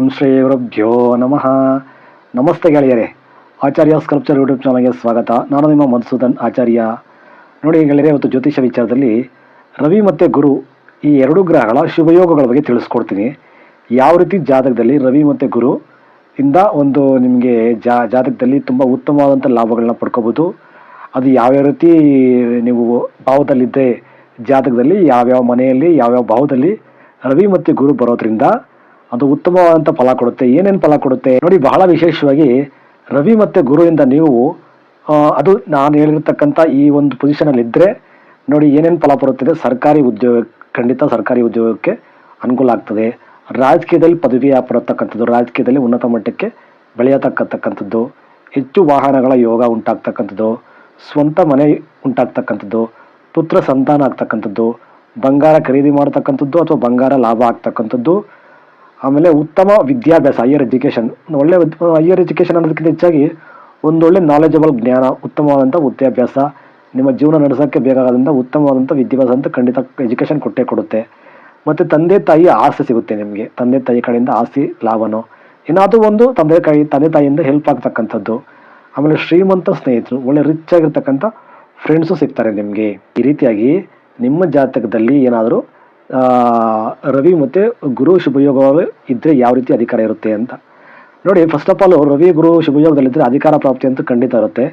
ಓಂ ಶ್ರೀ ಗುರುಭ್ಯೋ ನಮಃ. ನಮಸ್ತೆ ಗೆಳೆಯರೇ. ಆಚಾರ್ಯ ಸ್ಕಲ್ಪ್ಚರ್ ಯೂಟ್ಯೂಬ್ ಚಾನಲ್ಗೆ ಸ್ವಾಗತ. ನಾನು ನಿಮ್ಮ ಮಧುಸೂದನ್ ಆಚಾರ್ಯ. ನೋಡಿ ಗೆಳೆಯರೇ, ಇವತ್ತು ಜ್ಯೋತಿಷ ವಿಚಾರದಲ್ಲಿ ರವಿ ಮತ್ತು ಗುರು ಈ ಎರಡು ಗ್ರಹಗಳ ಶುಭಯೋಗಗಳ ಬಗ್ಗೆ ತಿಳಿಸ್ಕೊಡ್ತೀನಿ. ಯಾವ ರೀತಿ ಜಾತಕದಲ್ಲಿ ರವಿ ಮತ್ತು ಗುರು ಇಂದ ಒಂದು ನಿಮಗೆ ಜಾ, ಜಾತಕದಲ್ಲಿ ತುಂಬ ಉತ್ತಮವಾದಂಥ ಲಾಭಗಳನ್ನ ಪಡ್ಕೋಬೋದು. ಅದು ಯಾವ್ಯಾವ ರೀತಿ ನೀವು ಭಾವದಲ್ಲಿದ್ದರೆ ಜಾತಕದಲ್ಲಿ ಯಾವ್ಯಾವ ಮನೆಯಲ್ಲಿ ಯಾವ್ಯಾವ ಭಾವದಲ್ಲಿ ರವಿ ಮತ್ತು ಗುರು ಬರೋದ್ರಿಂದ ಅದು ಉತ್ತಮವಾದಂಥ ಫಲ ಕೊಡುತ್ತೆ, ಏನೇನು ಫಲ ಕೊಡುತ್ತೆ? ನೋಡಿ, ಬಹಳ ವಿಶೇಷವಾಗಿ ರವಿ ಮತ್ತು ಗುರುವಿಂದ ನೀವು ಅದು ನಾನು ಹೇಳಿರ್ತಕ್ಕಂಥ ಈ ಒಂದು ಪೊಸಿಷನಲ್ಲಿ ಇದ್ದರೆ ನೋಡಿ, ಏನೇನು ಫಲ ಬರುತ್ತದೆ, ಸರ್ಕಾರಿ ಉದ್ಯೋಗ, ಖಂಡಿತ ಸರ್ಕಾರಿ ಉದ್ಯೋಗಕ್ಕೆ ಅನುಕೂಲ ಆಗ್ತದೆ. ರಾಜಕೀಯದಲ್ಲಿ ಪದವಿ ಪಡತಕ್ಕಂಥದ್ದು, ರಾಜಕೀಯದಲ್ಲಿ ಉನ್ನತ ಮಟ್ಟಕ್ಕೆ ಬೆಳೆಯತಕ್ಕಂಥದ್ದು, ಹೆಚ್ಚು ವಾಹನಗಳ ಯೋಗ ಉಂಟಾಗ್ತಕ್ಕಂಥದ್ದು, ಸ್ವಂತ ಮನೆ ಉಂಟಾಗ್ತಕ್ಕಂಥದ್ದು, ಪುತ್ರ ಸಂತಾನ ಆಗ್ತಕ್ಕಂಥದ್ದು, ಬಂಗಾರ ಖರೀದಿ ಮಾಡ್ತಕ್ಕಂಥದ್ದು ಅಥವಾ ಬಂಗಾರ ಲಾಭ ಆಗ್ತಕ್ಕಂಥದ್ದು ಆಮೇಲೆ ಉತ್ತಮ ವಿದ್ಯಾಭ್ಯಾಸ ಹೈಯರ್ ಎಜುಕೇಷನ್ ಒಳ್ಳೆ ಹೈಯರ್ ಎಜುಕೇಷನ್ ಅನ್ನೋದಕ್ಕಿಂತ ಹೆಚ್ಚಾಗಿ ಒಂದೊಳ್ಳೆ ನಾಲೆಜಬಲ್ ಜ್ಞಾನ ಉತ್ತಮವಾದಂಥ ವಿದ್ಯಾಭ್ಯಾಸ, ನಿಮ್ಮ ಜೀವನ ನಡೆಸೋಕ್ಕೆ ಬೇಕಾದಂಥ ಉತ್ತಮವಾದಂಥ ವಿದ್ಯಾಭ್ಯಾಸ ಅಂತ ಖಂಡಿತ ಎಜುಕೇಷನ್ ಕೊಟ್ಟೇ ಕೊಡುತ್ತೆ. ಮತ್ತು ತಂದೆ ತಾಯಿ ಆಸೆ ಸಿಗುತ್ತೆ ನಿಮಗೆ. ತಂದೆ ತಾಯಿ ಕಡೆಯಿಂದ ಆಸ್ತಿ ಲಾಭನೋ? ಏನಾದರೂ ಒಂದು ತಂದೆ ಕೈ ತಂದೆ ತಾಯಿಯಿಂದ ಹೆಲ್ಪ್ ಆಗ್ತಕ್ಕಂಥದ್ದು. ಆಮೇಲೆ ಶ್ರೀಮಂತ ಸ್ನೇಹಿತರು, ಒಳ್ಳೆ ರಿಚ್ ಆಗಿರ್ತಕ್ಕಂಥ ಫ್ರೆಂಡ್ಸು ಸಿಗ್ತಾರೆ ನಿಮಗೆ. ಈ ರೀತಿಯಾಗಿ ನಿಮ್ಮ ಜಾತಕದಲ್ಲಿ ಏನಾದರೂ ರವಿ ಮತ್ತು ಗುರು ಶುಭಯೋಗಗಳು ಇದ್ದರೆ ಯಾವ ರೀತಿ ಅಧಿಕಾರ ಇರುತ್ತೆ ಅಂತ. ನೋಡಿ first of all Ravi, Guru ಶುಭಯೋಗದಲ್ಲಿದ್ದರೆ ಅಧಿಕಾರ ಪ್ರಾಪ್ತಿ ಅಂತ ಖಂಡಿತ ಇರುತ್ತೆ.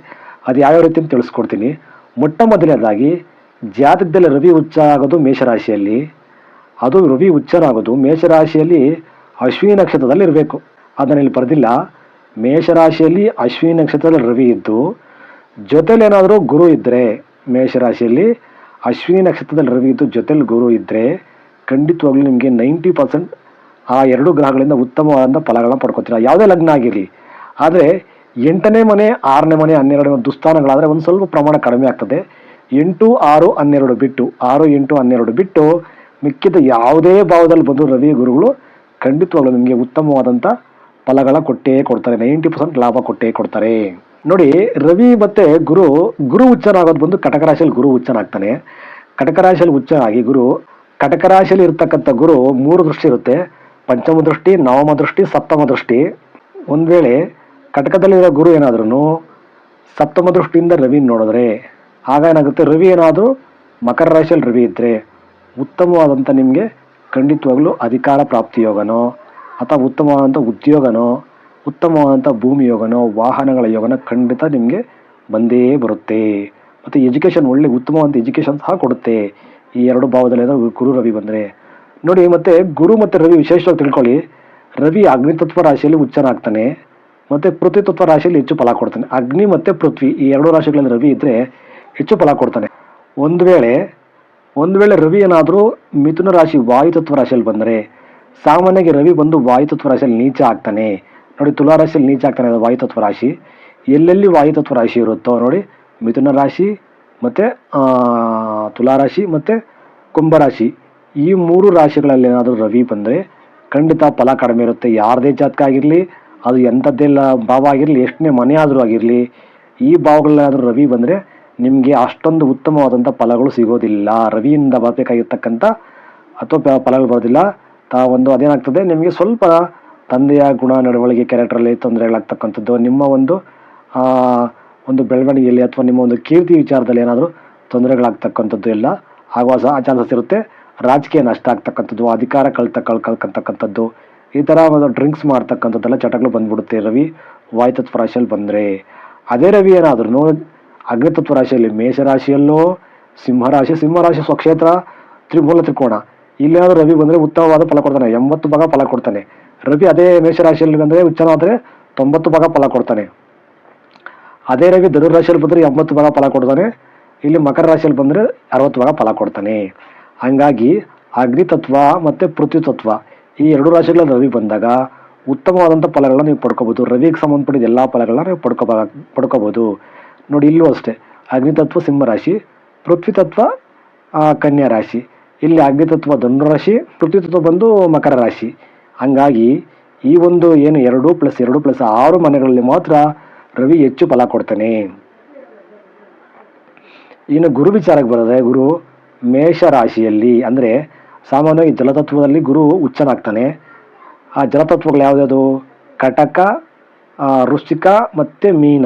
ಅದು ಯಾವ್ಯಾವ ರೀತಿ ಅಂತ ತಿಳಿಸ್ಕೊಡ್ತೀನಿ. ಮೊಟ್ಟ ಮೊದಲನೇದಾಗಿ ಜಾತಕದಲ್ಲಿ ರವಿ ಉಚ್ಚ ಆಗೋದು ಮೇಷರಾಶಿಯಲ್ಲಿ. ಅದು ರವಿ ಉಚ್ಚರಾಗೋದು ಮೇಷರಾಶಿಯಲ್ಲಿ ಅಶ್ವಿನಿ ನಕ್ಷತ್ರದಲ್ಲಿ ಇರಬೇಕು. ಅದನ್ನ ಇಲ್ಲಿ ಬರೆದಿಲ್ಲ. ಮೇಷರಾಶಿಯಲ್ಲಿ ಅಶ್ವಿನಿ ನಕ್ಷತ್ರದಲ್ಲಿ ರವಿ ಇದ್ದು ಜೊತೆಲಿ ಏನಾದರೂ ಗುರು ಇದ್ದರೆ ಮೇಷರಾಶಿಯಲ್ಲಿ ಅಶ್ವಿನಿ ನಕ್ಷತ್ರದಲ್ಲಿ ರವಿ ಇದ್ದು ಜೊತೆಲಿ ಗುರು ಇದ್ದರೆ ಖಂಡಿತವಾಗ್ಲೂ ನಿಮಗೆ ನೈಂಟಿ ಪರ್ಸೆಂಟ್ ಆ ಎರಡು ಗ್ರಹಗಳಿಂದ ಉತ್ತಮವಾದಂಥ ಫಲಗಳನ್ನ ಪಡ್ಕೋತೀರ? ಯಾವುದೇ ಲಗ್ನ ಆಗಿರಲಿ. ಆದರೆ ಎಂಟನೇ ಮನೆ, ಆರನೇ ಮನೆ, ಹನ್ನೆರಡು ದುಸ್ಥಾನಗಳಾದರೆ ಒಂದು ಸ್ವಲ್ಪ ಪ್ರಮಾಣ ಕಡಿಮೆ ಆಗ್ತದೆ. ಎಂಟು, ಆರು, ಹನ್ನೆರಡು ಬಿಟ್ಟು, ಆರು, ಎಂಟು, ಹನ್ನೆರಡು ಬಿಟ್ಟು ಮಿಕ್ಕಿದ ಯಾವುದೇ ಭಾವದಲ್ಲಿ ಬಂದು ರವಿ ಗುರುಗಳು ಖಂಡಿತವಾಗ್ಲೂ ನಿಮಗೆ ಉತ್ತಮವಾದಂಥ ಫಲಗಳ ಕೊಟ್ಟೇ ಕೊಡ್ತಾರೆ. ನೈಂಟಿ ಪರ್ಸೆಂಟ್ ಲಾಭ ಕೊಟ್ಟೇ ಕೊಡ್ತಾರೆ. ನೋಡಿ, ರವಿ ಮತ್ತೆ ಗುರು ಗುರು ಉಚ್ಚನಾಗೋದು ಬಂದು ಕಟಕ ರಾಶಿಯಲ್ಲಿ ಗುರು ಉಚ್ಚನಾಗ್ತಾನೆ ಕಟಕ ರಾಶಿಯಲ್ಲಿ ಉಚ್ಚನಾಗಿ ಗುರು, ಕಟಕ ರಾಶಿಯಲ್ಲಿ ಇರ್ತಕ್ಕಂಥ ಗುರು ಮೂರು ದೃಷ್ಟಿ ಇರುತ್ತೆ. ಪಂಚಮ ದೃಷ್ಟಿ, ನವಮ ದೃಷ್ಟಿ, ಸಪ್ತಮ ದೃಷ್ಟಿ. ಒಂದು ವೇಳೆ ಕಟಕದಲ್ಲಿರೋ ಗುರು ಏನಾದ್ರೂ ಸಪ್ತಮ ದೃಷ್ಟಿಯಿಂದ ರವಿ ನೋಡಿದ್ರೆ, ಆಗ ಏನಾಗುತ್ತೆ? ರವಿ ಏನಾದರೂ ಮಕರ ರಾಶಿಯಲ್ಲಿ ರವಿ ಇದ್ದರೆ ಉತ್ತಮವಾದಂಥ ನಿಮಗೆ ಖಂಡಿತವಾಗಲೂ ಅಧಿಕಾರ ಪ್ರಾಪ್ತಿ ಯೋಗನೋ, ಅಥವಾ ಉತ್ತಮವಾದಂಥ ಉದ್ಯೋಗನೋ ಉತ್ತಮವಾದಂಥ ಭೂಮಿ ಯೋಗನೋ, ವಾಹನಗಳ ಯೋಗನ ಖಂಡಿತ ನಿಮಗೆ ಬಂದೇ ಬರುತ್ತೆ. ಮತ್ತು ಎಜುಕೇಷನ್ ಒಳ್ಳೆ ಉತ್ತಮವಾದ ಎಜುಕೇಷನ್ ಸಹ ಕೊಡುತ್ತೆ. ಈ ಎರಡು ಭಾವದಲ್ಲಿ ಗುರು ರವಿ ಬಂದರೆ. ನೋಡಿ, ಮತ್ತು ಗುರು ಮತ್ತು ರವಿ ವಿಶೇಷವಾಗಿ ತಿಳ್ಕೊಳ್ಳಿ. ರವಿ ಅಗ್ನಿತತ್ವ ರಾಶಿಯಲ್ಲಿ ಉಚ್ಚನಾಗ್ತಾನೆ ಮತ್ತು ಪೃಥ್ವಿ ತತ್ವ ರಾಶಿಯಲ್ಲಿ ಹೆಚ್ಚು ಫಲ ಕೊಡ್ತಾನೆ. ಅಗ್ನಿ ಮತ್ತು ಪೃಥ್ವಿ ಈ ಎರಡು ರಾಶಿಗಳಲ್ಲಿ ರವಿ ಇದ್ದರೆ ಹೆಚ್ಚು ಫಲ ಕೊಡ್ತಾನೆ. ಒಂದು ವೇಳೆ ಒಂದು ವೇಳೆ ರವಿ ಏನಾದರೂ ಮಿಥುನ ರಾಶಿ ವಾಯುತತ್ವ ರಾಶಿಯಲ್ಲಿ ಬಂದರೆ, ಸಾಮಾನ್ಯವಾಗಿ ರವಿ ಬಂದು ವಾಯುತತ್ವ ರಾಶಿಯಲ್ಲಿ ನೀಚ ಆಗ್ತಾನೆ. ನೋಡಿ, ತುಲಾರಾಶಿಯಲ್ಲಿ ನೀಚ ಆಗ್ತಾನೆ ಅದು ವಾಯುತತ್ವ ರಾಶಿ. ಎಲ್ಲೆಲ್ಲಿ ವಾಯುತತ್ವ ರಾಶಿ ಇರುತ್ತೋ ನೋಡಿ, ಮಿಥುನ ರಾಶಿ ಮತ್ತು ತುಲಾರಾಶಿ ಮತ್ತು ಕುಂಭರಾಶಿ ಈ ಮೂರು ರಾಶಿಗಳಲ್ಲಿ ಏನಾದರೂ ರವಿ ಬಂದರೆ ಖಂಡಿತ ಫಲ ಕಡಿಮೆ ಇರುತ್ತೆ. ಯಾರದೇ ಜಾತಕ ಆಗಿರಲಿ, ಅದು ಎಂಥದ್ದೆಲ್ಲ ಭಾವ ಆಗಿರಲಿ, ಎಷ್ಟನೇ ಮನೆ ಆದರೂ ಆಗಿರಲಿ, ಈ ಭಾವಗಳಲ್ಲಾದರೂ ರವಿ ಬಂದರೆ ನಿಮಗೆ ಅಷ್ಟೊಂದು ಉತ್ತಮವಾದಂಥ ಫಲಗಳು ಸಿಗೋದಿಲ್ಲ. ರವಿಯಿಂದ ಬರಬೇಕಾಗಿರ್ತಕ್ಕಂಥ ಅಥವಾ ಫಲಗಳು ಬರೋದಿಲ್ಲ. ತಾ ಒಂದು ಅದೇನಾಗ್ತದೆ, ನಿಮಗೆ ಸ್ವಲ್ಪ ತಂದೆಯ ಗುಣ ನಡವಳಿಕೆ ಕ್ಯಾರೆಕ್ಟ್ರಲ್ಲಿ ತೊಂದರೆಗಳಾಗ್ತಕ್ಕಂಥದ್ದು ನಿಮ್ಮ ಒಂದು ಒಂದು ಬೆಳವಣಿಗೆಯಲ್ಲಿ ಅಥವಾ ನಿಮ್ಮ ಒಂದು ಕೀರ್ತಿ ವಿಚಾರದಲ್ಲಿ ಏನಾದರೂ ತೊಂದರೆಗಳಾಗ್ತಕ್ಕಂಥದ್ದು ಎಲ್ಲ ಆಗುವ ಸಹ ಚಾನ್ಸಸ್ ಇರುತ್ತೆ. ರಾಜಕೀಯ ನಷ್ಟ ಆಗ್ತಕ್ಕಂಥದ್ದು, ಅಧಿಕಾರ ಕಳ್ತ, ಕಳ್ ಕಳ್ಕಂತಕ್ಕಂಥದ್ದು ಈ ಥರ ಒಂದು ಡ್ರಿಂಕ್ಸ್ ಮಾಡ್ತಕ್ಕಂಥದ್ದೆಲ್ಲ ಚಟಗಳು ಬಂದ್ಬಿಡುತ್ತೆ ರವಿ. ವಾಯುತತ್ವ ರಾಶಿಯಲ್ಲಿ ಬಂದರೆ. ಅದೇ ರವಿ ಏನಾದ್ರೂ ಅಗ್ನಿತತ್ವ ರಾಶಿಯಲ್ಲಿ ಮೇಷರಾಶಿಯಲ್ಲೋ ಸಿಂಹರಾಶಿ ಸಿಂಹರಾಶಿ ಸ್ವಕ್ಷೇತ್ರ ತ್ರಿಮೂಲ ತ್ರಿಕೋಣ ಇಲ್ಲೇನಾದರೂ ರವಿ ಬಂದರೆ ಉತ್ತಮವಾದ ಫಲ ಕೊಡ್ತಾನೆ, ಎಂಬತ್ತು ಭಾಗ ಫಲ ಕೊಡ್ತಾನೆ. ರವಿ ಅದೇ ಮೇಷರಾಶಿಯಲ್ಲಿ ಬಂದರೆ ಉಚ್ಚನಾದರೆ ತೊಂಬತ್ತು ಭಾಗ ಫಲ ಕೊಡ್ತಾನೆ. ಅದೇ ರವಿ ಧನುರ್ ರಾಶಿಯಲ್ಲಿ ಬಂದರೆ ಎಂಬತ್ತು ಭಾಗ ಫಲ ಕೊಡ್ತಾನೆ. ಇಲ್ಲಿ ಮಕರ ರಾಶಿಯಲ್ಲಿ ಬಂದರೆ ಅರವತ್ತು ಭಾಗ ಫಲ ಕೊಡ್ತಾನೆ. ಹಂಗಾಗಿ ಅಗ್ನಿ ತತ್ವ ಮತ್ತು ಪೃಥ್ವಿ ತತ್ವ ಈ ಎರಡು ರಾಶಿಗಳಲ್ಲಿ ರವಿ ಬಂದಾಗ ಉತ್ತಮವಾದಂಥ ಫಲಗಳನ್ನ ನೀವು ಪಡ್ಕೋಬೋದು ರವಿಗೆ ಸಂಬಂಧಪಟ್ಟಿದ ಎಲ್ಲ ಫಲಗಳನ್ನ ನೀವು ಪಡ್ಕೋಬ ಪಡ್ಕೋಬೋದು ನೋಡಿ, ಇಲ್ಲೂ ಅಷ್ಟೇ. ಅಗ್ನಿ ತತ್ವ ಸಿಂಹರಾಶಿ ಪೃಥ್ವಿ ತತ್ವ ಕನ್ಯಾ ರಾಶಿ. ಇಲ್ಲಿ ಅಗ್ನಿ ತತ್ವ ಧನು ರಾಶಿ ಪೃಥ್ವಿ ತತ್ವ ಬಂದು ಮಕರ ರಾಶಿ. ಹಂಗಾಗಿ ಈ ಒಂದು ಏನು ಎರಡು ಪ್ಲಸ್ ಎರಡು ಪ್ಲಸ್ ಆರು ಮನೆಗಳಲ್ಲಿ ಮಾತ್ರ ರವಿ ಹೆಚ್ಚು ಫಲ ಕೊಡ್ತಾನೆ. ಇನ್ನು ಗುರು ವಿಚಾರಕ್ಕೆ ಬರೋದೆ ಗುರು ಮೇಷ ರಾಶಿಯಲ್ಲಿ ಅಂದರೆ ಸಾಮಾನ್ಯವಾಗಿ ಜಲತತ್ವದಲ್ಲಿ ಗುರು ಉಚ್ಚನಾಗ್ತಾನೆ ಆ ಜಲತತ್ವಗಳು ಯಾವುದ್ಯಾವುದು? ಕಟಕ ವೃಶ್ಚಿಕ ಮತ್ತು ಮೀನ.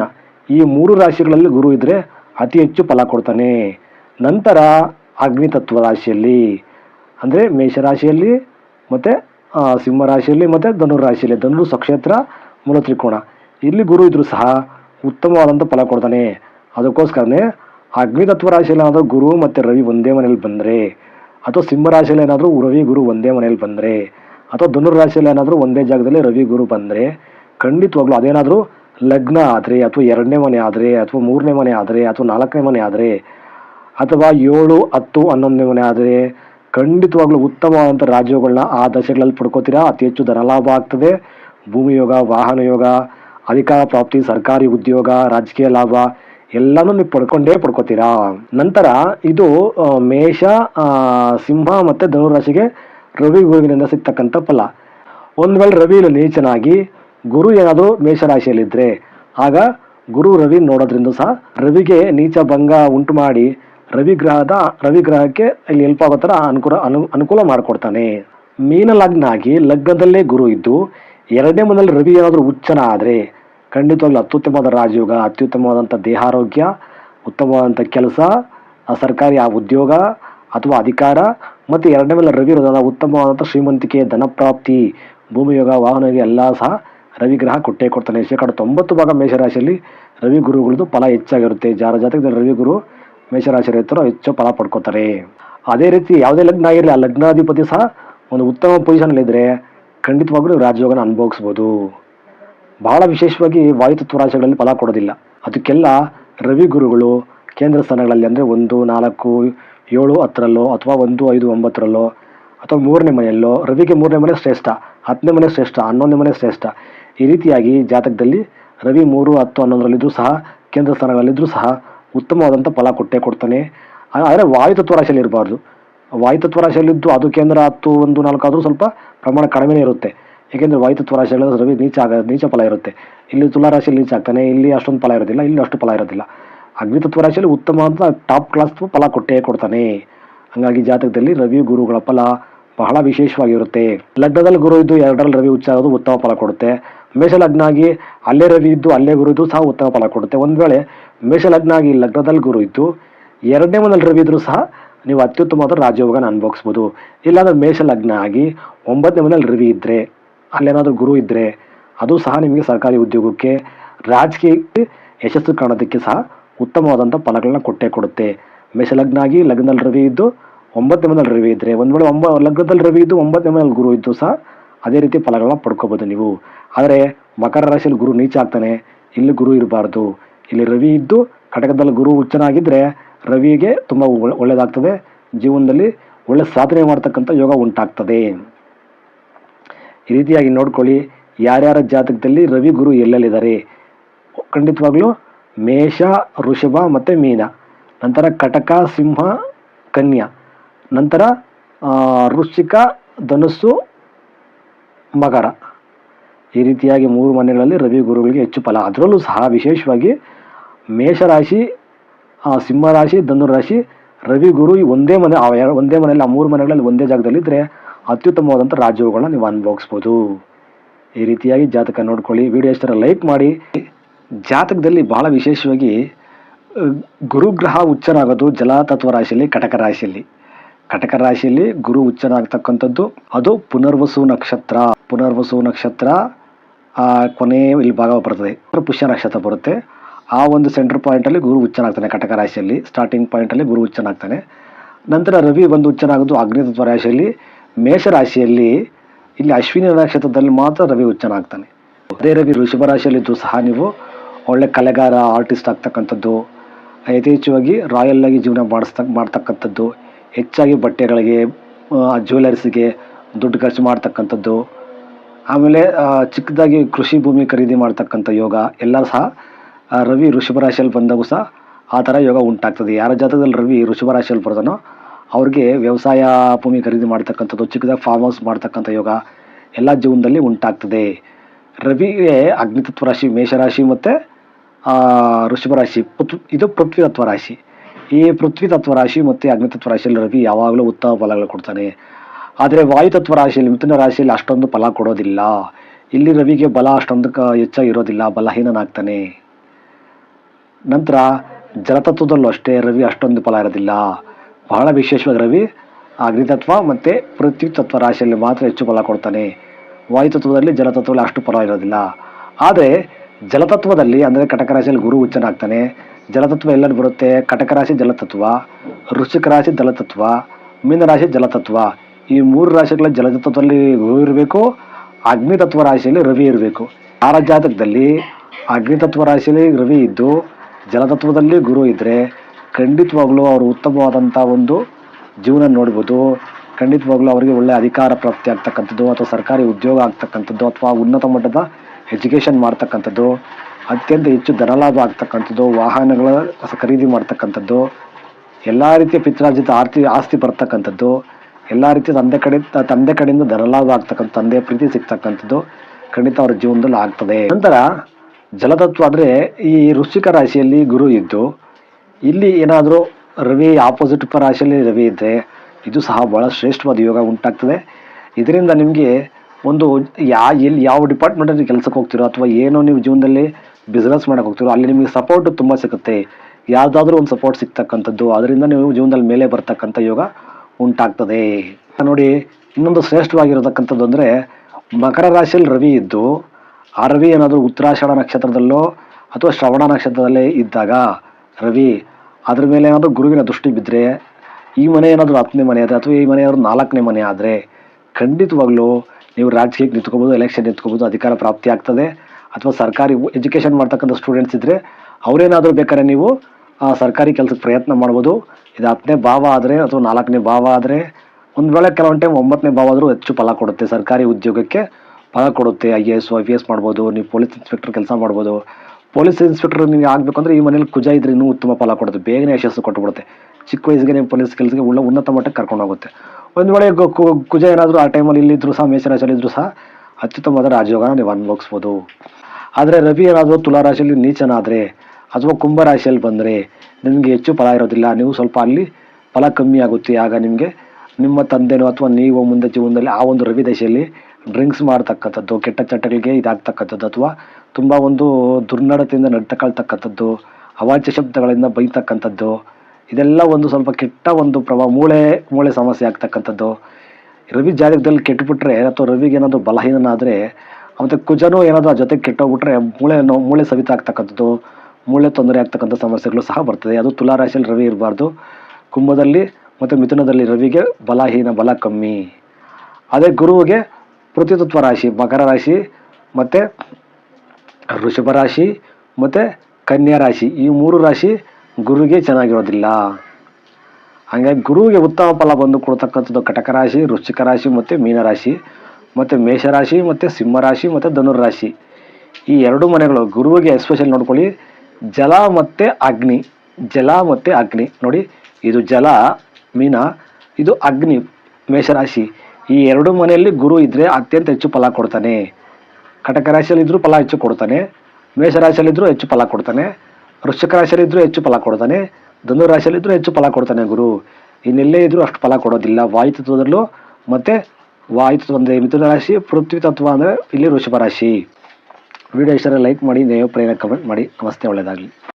ಈ ಮೂರು ರಾಶಿಗಳಲ್ಲಿ ಗುರು ಇದ್ದರೆ ಅತಿ ಹೆಚ್ಚು ಫಲ ಕೊಡ್ತಾನೆ. ನಂತರ ಅಗ್ನಿತತ್ವ ರಾಶಿಯಲ್ಲಿ ಅಂದರೆ ಮೇಷರಾಶಿಯಲ್ಲಿ ಮತ್ತು ಸಿಂಹ ರಾಶಿಯಲ್ಲಿ ಮತ್ತು ಧನುರ್ ರಾಶಿಯಲ್ಲಿ. ಧನುರು ಸ್ವಕ್ಷೇತ್ರ ಮೂಲ ತ್ರಿಕೋಣ ಇಲ್ಲಿ ಗುರು ಇದ್ರೂ ಸಹ ಉತ್ತಮವಾದಂಥ ಫಲ ಕೊಡ್ತಾನೆ. ಅದಕ್ಕೋಸ್ಕರನೇ ಅಗ್ನಿತತ್ವ ರಾಶಿಯಲ್ಲಿ ಏನಾದರೂ ಗುರು ಮತ್ತು ರವಿ ಒಂದೇ ಮನೇಲಿ ಬಂದರೆ, ಅಥವಾ ಸಿಂಹ ರಾಶಿಯಲ್ಲಿ ಏನಾದರೂ ರವಿ ಗುರು ಒಂದೇ ಮನೇಲಿ ಬಂದರೆ, ಅಥವಾ ಧನುರ್ ರಾಶಿಯಲ್ಲಿ ಏನಾದರೂ ಒಂದೇ ಜಾಗದಲ್ಲಿ ರವಿ ಗುರು ಬಂದರೆ, ಖಂಡಿತವಾಗ್ಲೂ ಅದೇನಾದರೂ ಲಗ್ನ ಆದರೆ, ಅಥವಾ ಎರಡನೇ ಮನೆ ಆದರೆ, ಅಥವಾ ಮೂರನೇ ಮನೆ ಆದರೆ, ಅಥವಾ ನಾಲ್ಕನೇ ಮನೆ ಆದರೆ, ಅಥವಾ ಏಳು, ಹತ್ತು, ಹನ್ನೊಂದನೇ ಮನೆ ಆದರೆ ಖಂಡಿತವಾಗ್ಲೂ ಉತ್ತಮವಾದಂಥ ರಾಜ್ಯಗಳನ್ನ ಆ ದಶೆಗಳಲ್ಲಿ ಪಡ್ಕೋತೀರಾ? ಅತಿ ಹೆಚ್ಚು ಧನಲಾಭ ಆಗ್ತದೆ. ಭೂಮಿ ಯೋಗ, ವಾಹನ ಯೋಗ, ಅಧಿಕಾರ ಪ್ರಾಪ್ತಿ, ಸರ್ಕಾರಿ ಉದ್ಯೋಗ, ರಾಜಕೀಯ ಲಾಭ ಎಲ್ಲನೂ ನೀವು ಪಡ್ಕೊಂಡೇ ಪಡ್ಕೋತೀರಾ? ನಂತರ ಇದು ಮೇಷ ಸಿಂಹ ಮತ್ತು ಧನುರಾಶಿಗೆ ರವಿ ಗುರುವಿನಿಂದ ಸಿಗ್ತಕ್ಕಂಥ ಫಲ. ಒಂದು ವೇಳೆ ರವಿ ಇಲ್ಲಿ ನೀಚನಾಗಿ ಗುರು ಏನಾದರೂ ಮೇಷರಾಶಿಯಲ್ಲಿದ್ದರೆ ಆಗ ಗುರು ರವಿ ನೋಡೋದ್ರಿಂದ ಸಹ ರವಿಗೆ ನೀಚ ಭಂಗ ಉಂಟು ಮಾಡಿ ರವಿ ರವಿಗ್ರಹಕ್ಕೆ ರವಿ ಗ್ರಹಕ್ಕೆ ಇಲ್ಲಿ ಹೆಲ್ಪ್ ಆಗೋ ಥರ ಅನುಕೂಲ, ಅನು, ಅನುಕೂಲ ಮಾಡಿಕೊಡ್ತಾನೆ. ಮೀನ ಲಗ್ನ ಆಗಿ ಲಗ್ನದಲ್ಲೇ ಗುರು ಇದ್ದು, ಎರಡನೇ ಮನೆಯಲ್ಲಿ ರವಿ ಏನಾದರೂ ಉಚ್ಚನ ಆದರೆ, ಖಂಡಿತವಾಗ್ಲೂ ಅತ್ಯುತ್ತಮವಾದ ರಾಜಯೋಗ, ಅತ್ಯುತ್ತಮವಾದಂಥ ದೇಹಾರೋಗ್ಯ, ಉತ್ತಮವಾದಂಥ ಕೆಲಸ ಸರ್ಕಾರಿ ಆ ಉದ್ಯೋಗ ಅಥವಾ ಅಧಿಕಾರ, ಮತ್ತು ಎರಡನೇ ಮೇಲೆ ರವಿ ಇರೋದಾದ ಉತ್ತಮವಾದಂಥ ಶ್ರೀಮಂತಿಕೆ, ಧನಪ್ರಾಪ್ತಿ, ಭೂಮಿಯೋಗ ವಾಹನ ಯೋಗ ಎಲ್ಲ ಸಹ ರವಿಗ್ರಹ ಕೊಟ್ಟೇ ಕೊಡ್ತಾನೆ. ಶೇಕಡ ತೊಂಬತ್ತು ಭಾಗ ಮೇಷರಾಶಿಯಲ್ಲಿ ರವಿ ಗುರುಗಳದ್ದು ಫಲ ಹೆಚ್ಚಾಗಿರುತ್ತೆ. ಜಾರ ಜಾತಕದಲ್ಲಿ ರವಿ ಗುರು ಮೇಷರಾಶಿ ರೈತರು ಹೆಚ್ಚು ಫಲ ಪಡ್ಕೋತಾರೆ. ಅದೇ ರೀತಿ ಯಾವುದೇ ಲಗ್ನ ಆಗಿರಲಿ, ಆ ಲಗ್ನಾಧಿಪತಿ ಸಹ ಒಂದು ಉತ್ತಮ ಪೊಸಿಷನಲ್ಲಿದ್ದರೆ ಖಂಡಿತವಾಗ್ಲೂ ರಾಜಯೋಗನ ಅನುಭವಿಸ್ಬೋದು. ಬಹಳ ವಿಶೇಷವಾಗಿ ವಾಯುತತ್ವ ರಾಶಿಗಳಲ್ಲಿ ಫಲ ಕೊಡೋದಿಲ್ಲ. ಅದಕ್ಕೆಲ್ಲ ರವಿ ಗುರುಗಳು ಕೇಂದ್ರ ಸ್ಥಾನಗಳಲ್ಲಿ ಅಂದರೆ ಒಂದು, ನಾಲ್ಕು, ಏಳು, ಹತ್ತರಲ್ಲೋ ಅಥವಾ ಒಂದು, ಐದು, ಒಂಬತ್ತರಲ್ಲೋ ಅಥವಾ ಮೂರನೇ ಮನೆಯಲ್ಲೋ ರವಿಗೆ ಮೂರನೇ ಮನೆ ಶ್ರೇಷ್ಠ, ಹತ್ತನೇ ಮನೆ ಶ್ರೇಷ್ಠ, ಹನ್ನೊಂದನೇ ಮನೆ ಶ್ರೇಷ್ಠ ಈ ರೀತಿಯಾಗಿ ಜಾತಕದಲ್ಲಿ ರವಿ ಮೂರು, ಹತ್ತು ಹನ್ನೊಂದರಲ್ಲಿದ್ದರೂ ಸಹ ಕೇಂದ್ರ ಸ್ಥಾನಗಳಲ್ಲಿದ್ದರೂ ಸಹ ಉತ್ತಮವಾದಂಥ ಫಲ ಕೊಟ್ಟೇ ಕೊಡ್ತಾನೆ. ಆದರೆ ವಾಯುತತ್ವ ರಾಶಿಯಲ್ಲಿ ಇರಬಾರ್ದು. ವಾಯುತತ್ವ ರಾಶಿಯಲ್ಲಿದ್ದು ಅದು ಕೇಂದ್ರ ಹತ್ತು, ಒಂದು, ನಾಲ್ಕು ಆದರೂ ಸ್ವಲ್ಪ ಪ್ರಮಾಣ ಕಡಿಮೆನೇ ಇರುತ್ತೆ. ಏಕೆಂದರೆ ವಾಯುತತ್ವ ರಾಶಿಯಲ್ಲಿ ರವಿ ನೀಚ ಆಗ, ನೀಚ ಫಲ ಇರುತ್ತೆ. ಇಲ್ಲಿ ತುಲಾ ರಾಶಿಯಲ್ಲಿ ನೀಚ ಆಗ್ತಾನೆ, ಇಲ್ಲಿ ಅಷ್ಟೊಂದು ಫಲ ಇರೋದಿಲ್ಲ, ಇಲ್ಲಿ ಅಷ್ಟು ಫಲ ಇರೋದಿಲ್ಲ. ಅಗ್ನಿತತ್ವ ರಾಶಿಯಲ್ಲಿ ಅಂತ ಟಾಪ್ ಕ್ಲಾಸ್ ಫಲ ಕೊಟ್ಟೇ ಕೊಡ್ತಾನೆ. ಹಂಗಾಗಿ ಜಾತಕದಲ್ಲಿ ರವಿ ಗುರುಗಳ ಫಲ ಬಹಳ ವಿಶೇಷವಾಗಿರುತ್ತೆ. ಲಗ್ನದಲ್ಲಿ ಗುರು ಇದ್ದು ಎರಡರಲ್ಲಿ ರವಿ ಉಚ್ಚ ಆಗೋದು ಉತ್ತಮ ಫಲ ಕೊಡುತ್ತೆ. ಮೇಷ ಲಗ್ನ ಆಗಿ ಅಲ್ಲೇ ರವಿ ಇದ್ದು ಅಲ್ಲೇ ಗುರು ಇದ್ದು ಸಹ ಉತ್ತಮ ಫಲ ಕೊಡುತ್ತೆ. ಒಂದು ವೇಳೆ ಮೇಷ ಲಗ್ನ ಆಗಿ ಲಗ್ನದಲ್ಲಿ ಗುರು ಇದ್ದು ಎರಡನೇ ಮನೆಯಲ್ಲಿ ರವಿ ಇದ್ದರೂ ಸಹ ನೀವು ಅತ್ಯುತ್ತಮವಾದ ರಾಜಯೋಗನ ಅನುಭವಿಸ್ಬೋದು. ಇಲ್ಲಾಂದರೆ ಮೇಷ ಲಗ್ನ ಆಗಿ ಒಂಬತ್ತನೇ ಮನೆಯಲ್ಲಿ ರವಿ ಇದ್ದರೆ ಅಲ್ಲೇನಾದರೂ ಗುರು ಇದ್ದರೆ ಅದು ಸಹ ನಿಮಗೆ ಸರ್ಕಾರಿ ಉದ್ಯೋಗಕ್ಕೆ ರಾಜಕೀಯ ಯಶಸ್ಸು ಕಾಣೋದಕ್ಕೆ ಸಹ ಉತ್ತಮವಾದಂಥ ಫಲಗಳನ್ನ ಕೊಟ್ಟೇ ಕೊಡುತ್ತೆ. ಮೇಷಲಗ್ನ ಆಗಿ ಲಗ್ನದಲ್ಲಿ ರವಿ ಇದ್ದು ಒಂಬತ್ತನೇ ಮನೆಯಲ್ಲಿ ರವಿ ಇದ್ದರೆ ಒಂದು ವೇಳೆ ಒಂಬ ಲಗ್ನದಲ್ಲಿ ರವಿ ಇದ್ದು ಒಂಬತ್ತನೇ ಮನೆಯಲ್ಲಿ ಗುರು ಇದ್ದು ಸಹ ಅದೇ ರೀತಿ ಫಲಗಳನ್ನ ಪಡ್ಕೋಬೋದು ನೀವು. ಆದರೆ ಮಕರ ರಾಶಿಯಲ್ಲಿ ಗುರು ನೀಚ ಆಗ್ತಾನೆ, ಇಲ್ಲಿ ಗುರು ಇರಬಾರ್ದು. ಇಲ್ಲಿ ರವಿ ಇದ್ದು ಕಟಕದಲ್ಲಿ ಗುರು ಉಚ್ಚನಾಗಿದ್ದರೆ ರವಿಗೆ ತುಂಬ ಒಳ್ಳೆ- ಒಳ್ಳೆಯದಾಗ್ತದೆ ಜೀವನದಲ್ಲಿ ಒಳ್ಳೆ ಸಾಧನೆ ಮಾಡ್ತಕ್ಕಂಥ ಯೋಗ ಉಂಟಾಗ್ತದೆ. ಈ ರೀತಿಯಾಗಿ ನೋಡ್ಕೊಳ್ಳಿ, ಯಾರ್ಯಾರ ಜಾತಕದಲ್ಲಿ ರವಿ ಗುರು ಎಲ್ಲೆಲ್ಲಿದ್ದಾರೆ? ಖಂಡಿತವಾಗ್ಲೂ ಮೇಷ ಋಷಭ ಮತ್ತು ಮೀನ. ನಂತರ ಕಟಕ, ಸಿಂಹ, ಕನ್ಯಾ. ನಂತರ ವೃಶ್ಚಿಕ, ಧನುಸ್ಸು, ಮಕರ. ಈ ರೀತಿಯಾಗಿ ಮೂರು ಮನೆಗಳಲ್ಲಿ ರವಿ ಗುರುಗಳಿಗೆ ಹೆಚ್ಚು ಫಲ. ಅದರಲ್ಲೂ ಸಹ ವಿಶೇಷವಾಗಿ ಮೇಷರಾಶಿ ಸಿಂಹರಾಶಿ, ಧನುರಾಶಿ, ರವಿ ಗುರು ಈ ಒಂದೇ ಮನೆ ಒಂದೇ ಮನೆಯಲ್ಲಿ, ಆ ಮೂರು ಮನೆಗಳಲ್ಲಿ ಒಂದೇ ಜಾಗದಲ್ಲಿದ್ದರೆ ಅತ್ಯುತ್ತಮವಾದಂಥ ರಾಜ್ಯಗಳನ್ನ ನೀವು ಅನುಭವಿಸ್ಬೋದು. ಈ ರೀತಿಯಾಗಿ ಜಾತಕ ನೋಡ್ಕೊಳ್ಳಿ. ವಿಡಿಯೋ ಇಷ್ಟರ ಲೈಕ್ ಮಾಡಿ. ಜಾತಕದಲ್ಲಿ ಭಾಳ ವಿಶೇಷವಾಗಿ ಗುರುಗ್ರಹ ಉಚ್ಚನಾಗೋದು ಜಲತತ್ವ ರಾಶಿಯಲ್ಲಿ, ಕಟಕ ರಾಶಿಯಲ್ಲಿ. ಕಟಕ ರಾಶಿಯಲ್ಲಿ ಗುರು ಉಚ್ಚನಾಗ್ತಕ್ಕಂಥದ್ದು, ಅದು ಪುನರ್ವಸು ನಕ್ಷತ್ರ. ಪುನರ್ವಸು ನಕ್ಷತ್ರ ಆ, ಕೊನೆ ಇಲ್ಲಿ ಭಾಗ ಬರ್ತದೆ. ಪುಷ್ಯ ನಕ್ಷತ್ರ ಬರುತ್ತೆ. ಆ ಒಂದು ಸೆಂಟರ್ ಪಾಯಿಂಟಲ್ಲಿ ಗುರು ಉಚ್ಚನಾಗ್ತಾನೆ ಕಟಕ ರಾಶಿಯಲ್ಲಿ. ಸ್ಟಾರ್ಟಿಂಗ್ ಪಾಯಿಂಟಲ್ಲಿ ಗುರು ಉಚ್ಚನಾಗ್ತಾನೆ ನಂತರ ರವಿ ಬಂದು ಉಚ್ಚನಾಗೋದು ಅಗ್ನಿತತ್ವ ರಾಶಿಯಲ್ಲಿ. ಮೇಷ ರಾಶಿಯಲ್ಲಿ ಇಲ್ಲಿ ಅಶ್ವಿನಿ ನಕ್ಷತ್ರದಲ್ಲಿ ಮಾತ್ರ ರವಿ ಉಚ್ಚನಾಗ್ತಾನೆ ಅದೇ ರವಿ ವೃಷಭ ರಾಶಿಯಲ್ಲಿದ್ದು ಸಹ ನೀವು ಒಳ್ಳೆ ಕಲೆಗಾರ ಆರ್ಟಿಸ್ಟ್ ಆಗ್ತಕ್ಕಂಥದ್ದು. ಯಥೇಚ್ಛವಾಗಿ ರಾಯಲ್ ಆಗಿ ಜೀವನ ಮಾಡಿಸ್ತ ಮಾಡ್ತಕ್ಕಂಥದ್ದು. ಹೆಚ್ಚಾಗಿ ಬಟ್ಟೆಗಳಿಗೆ ಜ್ಯುವೆಲರ್ಸಿಗೆ ದುಡ್ಡು ಖರ್ಚು ಮಾಡ್ತಕ್ಕಂಥದ್ದು. ಆಮೇಲೆ ಚಿಕ್ಕದಾಗಿ ಕೃಷಿ ಭೂಮಿ ಖರೀದಿ ಮಾಡ್ತಕ್ಕಂಥ ಯೋಗ ಎಲ್ಲ ಸಹ ರವಿ ವೃಷಭ ರಾಶಿಯಲ್ಲಿ ಬಂದಾಗೂ ಸಹ ಆ ಥರ ಯೋಗ ಉಂಟಾಗ್ತದೆ. ಯಾರ ಜಾತಕದಲ್ಲಿ ರವಿ ವೃಷಭ ರಾಶಿಯಲ್ಲಿ ಬರ್ತಾನೋ ಅವ್ರಿಗೆ ವ್ಯವಸಾಯ ಭೂಮಿ ಖರೀದಿ ಮಾಡ್ತಕ್ಕಂಥದ್ದು, ಚಿಕ್ಕದಾಗಿ ಫಾರ್ಮ್ ಹೌಸ್ ಮಾಡ್ತಕ್ಕಂಥ ಯೋಗ ಎಲ್ಲ ಜೀವನದಲ್ಲಿ ಉಂಟಾಗ್ತದೆ. ರವಿಗೆ ಅಗ್ನಿತತ್ವ ರಾಶಿ ಮೇಷರಾಶಿ ಮತ್ತು ವೃಷಭ ರಾಶಿ ಇದು ಪೃಥ್ವಿ ತತ್ವ ರಾಶಿ. ಈ ಪೃಥ್ವಿ ತತ್ವ ರಾಶಿ ಮತ್ತು ಅಗ್ನಿತತ್ವ ರಾಶಿಯಲ್ಲಿ ರವಿ ಯಾವಾಗಲೂ ಉತ್ತಮ ಫಲಗಳು ಕೊಡ್ತಾನೆ. ಆದರೆ ವಾಯುತತ್ವ ರಾಶಿಯಲ್ಲಿ, ಮಿಥುನ ರಾಶಿಯಲ್ಲಿ ಅಷ್ಟೊಂದು ಫಲ ಕೊಡೋದಿಲ್ಲ. ಇಲ್ಲಿ ರವಿಗೆ ಬಲ ಅಷ್ಟೊಂದು ಕ ಹೆಚ್ಚಾಗಿರೋದಿಲ್ಲ ಬಲಹೀನನಾಗ್ತಾನೆ. ನಂತರ ಜಲತತ್ವದಲ್ಲೂ ಅಷ್ಟೇ ರವಿ ಅಷ್ಟೊಂದು ಫಲ ಇರೋದಿಲ್ಲ. ಬಹಳ ವಿಶೇಷವಾಗಿ ರವಿ ಅಗ್ನಿತತ್ವ ಮತ್ತು ಪೃಥ್ವಿ ತತ್ವ ರಾಶಿಯಲ್ಲಿ ಮಾತ್ರ ಹೆಚ್ಚು ಫಲ ಕೊಡ್ತಾನೆ. ವಾಯುತತ್ವದಲ್ಲಿ ಜಲತತ್ವದಲ್ಲಿ ಅಷ್ಟು ಫಲ ಇರೋದಿಲ್ಲ. ಆದರೆ ಜಲತತ್ವದಲ್ಲಿ ಅಂದರೆ ಕಟಕ ರಾಶಿಯಲ್ಲಿ ಗುರು ಉಚ್ಚನಾಗ್ತಾನೆ ಜಲತತ್ವ ಎಲ್ಲರೂ ಬರುತ್ತೆ? ಕಟಕ ರಾಶಿ ಜಲತತ್ವ, ವೃಶ್ಚಿಕ ರಾಶಿ ಜಲತತ್ವ ಮೀನರಾಶಿ ಜಲತತ್ವ. ಈ ಮೂರು ರಾಶಿಗಳ ಜಲತತ್ವದಲ್ಲಿ ಗುರು ಇರಬೇಕು ಅಗ್ನಿತತ್ವ ರಾಶಿಯಲ್ಲಿ ರವಿ ಇರಬೇಕು. ಆರ ಜಾತಕದಲ್ಲಿ? ಅಗ್ನಿತತ್ವ ರಾಶಿಯಲ್ಲಿ ರವಿ ಇದ್ದು, ಜಲತತ್ವದಲ್ಲಿ ಗುರು ಇದ್ದರೆ ಖಂಡಿತವಾಗಲೂ ಅವರು ಉತ್ತಮವಾದಂಥ ಒಂದು ಜೀವನ ನೋಡ್ಬೋದು. ಖಂಡಿತವಾಗಲೂ ಅವರಿಗೆ ಒಳ್ಳೆಯ ಅಧಿಕಾರ ಪ್ರಾಪ್ತಿ ಆಗ್ತಕ್ಕಂಥದ್ದು ಅಥವಾ ಸರ್ಕಾರಿ ಉದ್ಯೋಗ ಆಗ್ತಕ್ಕಂಥದ್ದು ಅಥವಾ ಉನ್ನತ ಮಟ್ಟದ ಎಜುಕೇಷನ್ ಮಾಡ್ತಕ್ಕಂಥದ್ದು, ಅತ್ಯಂತ ಹೆಚ್ಚು ಧನಲಾಭ ಆಗ್ತಕ್ಕಂಥದ್ದು, ವಾಹನಗಳ ಖರೀದಿ ಮಾಡ್ತಕ್ಕಂಥದ್ದು, ಎಲ್ಲ ರೀತಿಯ ಪಿತ್ರಾರ್ಜಿತ ಆರ್ತಿ ಆಸ್ತಿ ಬರ್ತಕ್ಕಂಥದ್ದು ಎಲ್ಲ ರೀತಿಯ ತಂದೆ ಕಡೆ, ತಂದೆ ಕಡೆಯಿಂದ ಧನಲಾಭ ಆಗ್ತಕ್ಕಂಥ ತಂದೆಯ ಪ್ರೀತಿ ಸಿಗ್ತಕ್ಕಂಥದ್ದು ಖಂಡಿತ ಅವರ ಜೀವನದಲ್ಲಿ ಆಗ್ತದೆ. ನಂತರ ಜಲತತ್ವ ಅಂದರೆ ಈ ವೃಶ್ಚಿಕ ರಾಶಿಯಲ್ಲಿ ಗುರು ಇದ್ದು, ಇಲ್ಲಿ ಏನಾದರೂ ರವಿ ಆಪೋಸಿಟ್ ರಾಶಿಯಲ್ಲಿ ರವಿ ಇದ್ದರೆ ಇದು ಸಹ ಭಾಳ ಶ್ರೇಷ್ಠವಾದ ಯೋಗ ಉಂಟಾಗ್ತದೆ. ಇದರಿಂದ ನಿಮಗೆ ಒಂದು ಯಾ, ಎಲ್ಲಿ ಯಾವ ಡಿಪಾರ್ಟ್ಮೆಂಟಲ್ಲಿ ಕೆಲಸಕ್ಕೆ ಹೋಗ್ತಿರೋ ಅಥವಾ ಏನೋ ನೀವು ಜೀವನದಲ್ಲಿ ಬಿಸ್ನೆಸ್ ಮಾಡಕ್ಕೆ ಹೋಗ್ತಿರೋ ಅಲ್ಲಿ ನಿಮಗೆ ಸಪೋರ್ಟ್ ತುಂಬ ಸಿಗುತ್ತೆ. ಯಾವುದಾದ್ರೂ ಒಂದು ಸಪೋರ್ಟ್ ಸಿಗ್ತಕ್ಕಂಥದ್ದು. ಅದರಿಂದ ನೀವು ಜೀವನದಲ್ಲಿ ಮೇಲೆ ಬರ್ತಕ್ಕಂಥ ಯೋಗ ಉಂಟಾಗ್ತದೆ. ನೋಡಿ, ಇನ್ನೊಂದು ಶ್ರೇಷ್ಠವಾಗಿರತಕ್ಕಂಥದ್ದು ಅಂದರೆ, ಮಕರ ರಾಶಿಯಲ್ಲಿ ರವಿ ಇದ್ದು, ಆ ರವಿ ಏನಾದರೂ ಉತ್ತರಾಷಾಢ ನಕ್ಷತ್ರದಲ್ಲೋ ಅಥವಾ ಶ್ರವಣ ನಕ್ಷತ್ರದಲ್ಲೇ ಇದ್ದಾಗ ರವಿ ಅದ್ರ ಮೇಲೆ ಏನಾದರೂ ಗುರುವಿನ ದೃಷ್ಟಿ ಬಿದ್ದರೆ ಈ ಮನೆ ಏನಾದರೂ ಹತ್ತನೇ ಮನೆ ಆದರೆ ಅಥವಾ ಈ ಮನೆ ಏನಾದರೂ ನಾಲ್ಕನೇ ಮನೆ ಆದರೆ ಖಂಡಿತವಾಗ್ಲೂ ನೀವು ರಾಜಕೀಯಕ್ಕೆ ನಿಂತ್ಕೋಬೋದು ಎಲೆಕ್ಷನ್ ನಿಂತ್ಕೋಬೋದು, ಅಧಿಕಾರ ಪ್ರಾಪ್ತಿ ಆಗ್ತದೆ. ಅಥವಾ ಸರ್ಕಾರಿ ಎಜುಕೇಷನ್ ಮಾಡ್ತಕ್ಕಂಥ ಸ್ಟೂಡೆಂಟ್ಸ್ ಇದ್ದರೆ ಅವರೇನಾದರೂ ಬೇಕಾದ್ರೆ ನೀವು ಸರ್ಕಾರಿ ಕೆಲಸಕ್ಕೆ ಪ್ರಯತ್ನ ಮಾಡ್ಬೋದು. ಇದು ಹತ್ತನೇ ಭಾವ ಆದರೆ ಅಥವಾ ನಾಲ್ಕನೇ ಭಾವ ಆದರೆ ಒಂದು ವೇಳೆ ಕೆಲವೊಂದು ಟೈಮ್ ಒಂಬತ್ತನೇ ಭಾವ ಆದರೂ ಹೆಚ್ಚು ಫಲ ಕೊಡುತ್ತೆ. ಸರ್ಕಾರಿ ಉದ್ಯೋಗಕ್ಕೆ ಫಲ ಕೊಡುತ್ತೆ. I A S I P S ಮಾಡ್ಬೋದು, ನೀವು ಪೊಲೀಸ್ ಇನ್ಸ್ಪೆಕ್ಟರ್ ಕೆಲಸ ಮಾಡ್ಬೋದು. ಪೊಲೀಸ್ ಇನ್ಸ್ಪೆಕ್ಟರ್ ನೀವು ಆಗಬೇಕು ಅಂದರೆ ಈ ಮನೇಲಿ ಕುಜ ಇದ್ರೆ ಇನ್ನೂ ಉತ್ತಮ ಫಲ ಕೊಡುತ್ತೆ. ಬೇಗನೆ ಯಶಸ್ಸು ಕೊಟ್ಟುಬಿಡುತ್ತೆ ಚಿಕ್ಕ ವಯಸ್ಸಿಗೆ ನೀವು ಪೊಲೀಸ್ ಕೆಲಸಕ್ಕೆ ಒಳ್ಳೆ ಉನ್ನತ ಮಟ್ಟಕ್ಕೆ ಕರ್ಕೊಂಡು ಹೋಗುತ್ತೆ. ಒಂದು ವೇಳೆ ಕುಜ ಏನಾದರೂ ಆ ಟೈಮಲ್ಲಿ ಇಲ್ಲಿದ್ದರೂ ಸಹ, ಮೇಷರಾಶಿಯಲ್ಲಿ ಇದ್ದರೂ ಸಹ ಅತ್ಯುತ್ತಮವಾದ ರಾಜಯೋಗನ ನೀವು ಅನುಭವಿಸ್ಬೋದು. ಆದರೆ ರವಿ ಏನಾದರೂ ತುಲಾರಾಶಿಯಲ್ಲಿ ನೀಚನಾದರೆ ಅಥವಾ ಕುಂಭರಾಶಿಯಲ್ಲಿ ಬಂದರೆ ನಿಮಗೆ ಹೆಚ್ಚು ಫಲ ಇರೋದಿಲ್ಲ. ನೀವು ಸ್ವಲ್ಪ ಅಲ್ಲಿ ಫಲ ಕಮ್ಮಿ ಆಗುತ್ತೆ. ಆಗ ನಿಮಗೆ ನಿಮ್ಮ ತಂದೆನೋ ಅಥವಾ ನೀವು ಮುಂದೆ ಜೀವನದಲ್ಲಿ ಆ ಒಂದು ರವಿ ದಶೆಯಲ್ಲಿ ಡ್ರಿಂಕ್ಸ್ ಮಾಡ್ತಕ್ಕಂಥದ್ದು, ಕೆಟ್ಟ ಚಟಗಳಿಗೆ ಇದಾಗ್ತಕ್ಕಂಥದ್ದು ಅಥವಾ ತುಂಬ ಒಂದು ದುರ್ನಡತೆಯಿಂದ ನಡ್ತಕೊಳ್ತಕ್ಕಂಥದ್ದು, ಅವಾಚ್ಯ ಶಬ್ದಗಳಿಂದ ಬೈತಕ್ಕಂಥದ್ದು, ಇದೆಲ್ಲ ಒಂದು ಸ್ವಲ್ಪ ಕೆಟ್ಟ ಒಂದು ಪ್ರಭಾವ ಮೂಳೆ ಮೂಳೆ ಸಮಸ್ಯೆ ಆಗ್ತಕ್ಕಂಥದ್ದು. ರವಿ ಜಾಗದಲ್ಲಿ ಕೆಟ್ಟುಬಿಟ್ರೆ ಅಥವಾ ರವಿಗೆ ಏನಾದರೂ ಬಲಹೀನನಾದರೆ ಮತ್ತು ಕುಜನೂ ಏನಾದರೂ ಆ ಜೊತೆಗೆ ಕೆಟ್ಟೋಗ್ಬಿಟ್ರೆ ಮೂಳೆ ಮೂಳೆ ಸವಿತ ಆಗ್ತಕ್ಕಂಥದ್ದು ಮೂಳೆ ತೊಂದರೆ ಆಗ್ತಕ್ಕಂಥ ಸಮಸ್ಯೆಗಳು ಸಹ ಬರ್ತದೆ. ಅದು ತುಲಾ ರಾಶಿಯಲ್ಲಿ ರವಿ ಇರಬಾರ್ದು. ಕುಂಭದಲ್ಲಿ ಮತ್ತು ಮಿಥುನದಲ್ಲಿ ರವಿಗೆ ಬಲಹೀನ ಬಲ ಕಮ್ಮಿ. ಅದೇ ಗುರುವಿಗೆ ಪೃಥ್ವಿತತ್ವ ರಾಶಿ, ಮಕರ ರಾಶಿ, ಮತ್ತು ವೃಷಭ ರಾಶಿ, ಮತ್ತು ಕನ್ಯಾ ರಾಶಿ. ಈ ಮೂರು ರಾಶಿ ಗುರುವಿಗೆ ಚೆನ್ನಾಗಿರೋದಿಲ್ಲ. ಹಾಗಾಗಿ ಗುರುವಿಗೆ ಉತ್ತಮ ಫಲ ಬಂದು ಕೊಡ್ತಕ್ಕಂಥದ್ದು ಕಟಕ ರಾಶಿ, ವೃಶ್ಚಿಕ ರಾಶಿ, ಮತ್ತು ಮೀನರಾಶಿ ಮತ್ತು ಮೇಷರಾಶಿ ಮತ್ತು ಸಿಂಹರಾಶಿ ಮತ್ತು ಧನುರಾಶಿ ಈ ಎರಡು ಮನೆಗಳು ಗುರುವಿಗೆ ಎಸ್ಪೆಷಲ್ ನೋಡ್ಕೊಳ್ಳಿ ಜಲ ಮತ್ತು ಅಗ್ನಿ, ಜಲ ಮತ್ತು ಅಗ್ನಿ. ನೋಡಿ, ಇದು ಜಲ, ಮೀನ, ಇದು ಅಗ್ನಿ, ಮೇಷರಾಶಿ. ಈ ಎರಡು ಮನೆಯಲ್ಲಿ ಗುರು ಇದ್ದರೆ ಅತ್ಯಂತ ಹೆಚ್ಚು ಫಲ ಕೊಡ್ತಾನೆ. ಕಟಕ ರಾಶಿಯಲ್ಲಿದ್ದರೂ ಫಲ ಹೆಚ್ಚು ಕೊಡ್ತಾನೆ. ಮೇಷರಾಶಿಯಲ್ಲಿದ್ದರೂ ಹೆಚ್ಚು ಫಲ ಕೊಡ್ತಾನೆ. ವೃಶ್ಚಿಕ ರಾಶಿಯಲ್ಲಿದ್ದರೂ ಹೆಚ್ಚು ಫಲ ಕೊಡ್ತಾನೆ. ಧನು ರಾಶಿಯಲ್ಲಿದ್ದರೂ ಹೆಚ್ಚು ಫಲ ಕೊಡ್ತಾನೆ ಗುರು. ಇನ್ನೆಲ್ಲೇ ಇದ್ದರೂ ಅಷ್ಟು ಫಲ ಕೊಡೋದಿಲ್ಲ. ವಾಯುತತ್ವದಲ್ಲೂ ಮತ್ತು ವಾಯುತತ್ವ ಅಂದರೆ ಮಿಥುನ ರಾಶಿ, ಪೃಥ್ವಿ ತತ್ವ ಅಂದರೆ ಇಲ್ಲಿ ವೃಷಭ ರಾಶಿ. ವಿಡಿಯೋ ಇಷ್ಟರ ಲೈಕ್ ಮಾಡಿ ಪ್ರೇರಕ ಕಮೆಂಟ್ ಮಾಡಿ. ನಮಸ್ತೆ ಒಳ್ಳೆಯದಾಗಲಿ